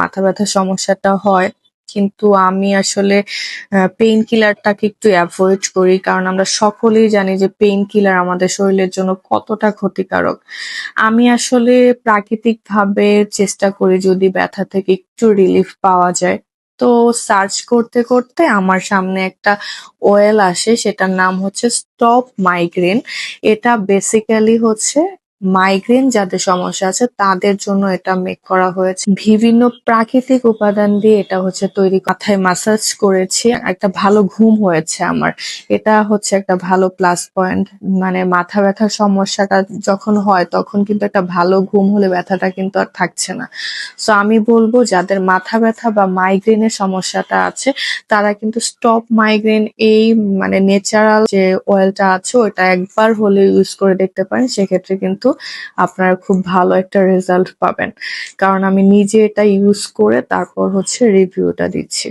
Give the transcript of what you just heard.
মাথা ব্যথার সমস্যাটা হয়। কিন্তু আমি আসলে পেইন কিলারটাকে একটু অ্যাভয়েড করি। কারণ আমরা সকলেই জানি যে পেইন কিলার আমাদের শরীরের জন্য কতটা ক্ষতিকারক। আমি আসলে প্রাকৃতিকভাবে চেষ্টা করি যদি ব্যথা থেকে একটু রিলিফ পাওয়া যায়। তো সার্চ করতে করতে আমার সামনে একটা ওয়েল আসে, সেটার নাম হচ্ছে স্টপ মাইগ্রেন এটা বেসিক্যালি হচ্ছে মাইগ্রেন যাদের সমস্যা আছে, তাদের জন্য এটা মেক করা হয়েছে। বিভিন্ন প্রাকৃতিক উপাদান দিয়ে এটা হচ্ছে তৈরি মাথায় মাসাজ করেছি। একটা ভালো ঘুম হয়েছে আমার। এটা হচ্ছে একটা ভালো প্লাস পয়েন্ট মানে মাথা ব্যথার সমস্যাটা যখন হয়, তখন কিন্তু একটা ভালো ঘুম হলে ব্যথাটা কিন্তু আর থাকছে না। সো আমি বলব, যাদের মাথা ব্যথা বা মাইগ্রেনের সমস্যাটা আছে, তারা কিন্তু স্টপ মাইগ্রেন এই মানে ন্যাচারাল যে অয়েলটা আছে ওটা একবার হলে ইউজ করে দেখতে পারেন। সেক্ষেত্রে কিন্তু আপনারা খুব ভালো একটা রেজাল্ট পাবেন। কারণ আমি নিজে এটা ইউজ করে তারপর হচ্ছে রিভিউটা দিচ্ছি।